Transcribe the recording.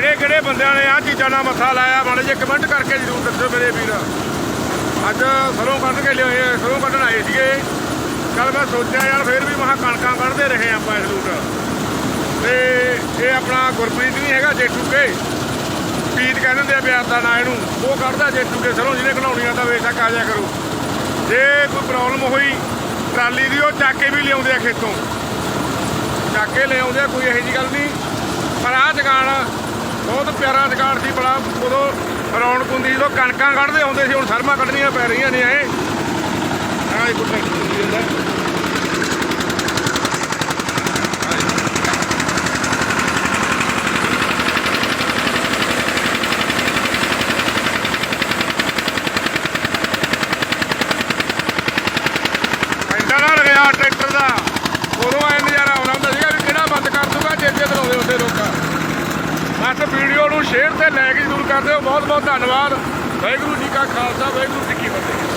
ਕਿਹੜੇ ਕਿਹੜੇ ਬੰਦਿਆਂ ਨੇ ਆ ਚੀਜ਼ਾਂ ਨਾਲ ਮੱਥਾ ਲਾਇਆ? ਮਾੜੇ ਜੇ ਕਮੈਂਟ ਕਰਕੇ ਜ਼ਰੂਰ ਦੱਸਿਓ ਮੇਰੇ ਵੀਰ। ਅੱਜ ਸਰੋਂ ਕੱਢ ਕੇ ਲਿਆਏ ਸਰੋਂ ਕੱਢਣ ਆਏ ਸੀਗੇ। ਕੱਲ ਮੈਂ ਸੋਚਿਆ ਯਾਰ, ਫੇਰ ਵੀ ਮਹਾ ਕਣਕਾਂ ਕੱਢਦੇ ਰਹੇ ਆਪਾਂ ਇਸ ਰੂਟ ਤੇ ਇਹ ਆਪਣਾ ਗੁਰਪ੍ਰੀਤ ਨਹੀਂ ਹੈਗਾ ਜੇਠੂ ਕੇ ਪੀਤ ਕਹਿ ਦਿੰਦੇ ਆ ਪਿਆਰ ਦਾ ਨਾਂ ਇਹਨੂੰ। ਉਹ ਕੱਢਦਾ ਜੇਠੂ ਕੇ ਸਰੋਂ, ਜਿਹਨੇ ਘਲਾਉਣੀ ਆ ਤਾਂ ਬੇਸ਼ੱਕ ਆ ਜਾਇਆ ਕਰੋ। ਜੇ ਕੋਈ ਪ੍ਰੋਬਲਮ ਹੋਈ, ਟਰਾਲੀ ਦੀ ਉਹ ਚੱਕ ਕੇ ਵੀ ਲਿਆਉਂਦੇ ਆ ਖੇਤੋਂ। ਚੱਕ ਕੇ ਲਿਆਉਂਦੇ ਆ, ਕੋਈ ਇਹੋ ਜੀ ਗੱਲ ਨਹੀਂ। ਪਰ ਆਹ ਦੁਕਾਨ ਪਿਆਰਾ ਜਗਾੜ ਸੀ, ਬੜਾ ਉਦੋਂ ਰੌਣਕ ਹੁੰਦੀ ਜਦੋਂ ਕਣਕਾਂ ਕੱਢਦੇ ਆਉਂਦੇ ਸੀ, ਹੁਣ ਸਰਮਾ ਕੱਢਣੀਆਂ ਪੈ ਰਹੀਆਂ ਨੇ ਐ ਆਹ ਇੱਕ ਟਰੈਕਟਰ ਹੁੰਦੀ ਗਿਆ ਟਰੈਕਟਰ ਦਾ। ਉਦੋਂ ਐ ਨਜ਼ਾਰਾ ਆਉਂਦਾ ਹੁੰਦਾ ਸੀਗਾ ਵੀ ਕਿਹੜਾ ਬੰਦ ਕਰ ਦੂਗਾ ਚੇਤੇ ਚਲਾਉਂਦੇ ਹੁੰਦੇ ਲੋਕਾਂ ਇਸ ਵੀਡੀਓ ਨੂੰ ਸ਼ੇਅਰ ਤੇ ਲਾਈਕ ਜ਼ਰੂਰ ਕਰ ਦਿਓ। ਬਹੁਤ ਬਹੁਤ ਧੰਨਵਾਦ। ਵਾਹਿਗੁਰੂ ਜੀ ਕਾ ਖਾਲਸਾ, ਵਾਹਿਗੁਰੂ ਜੀ ਕੀ ਫਤਿਹ।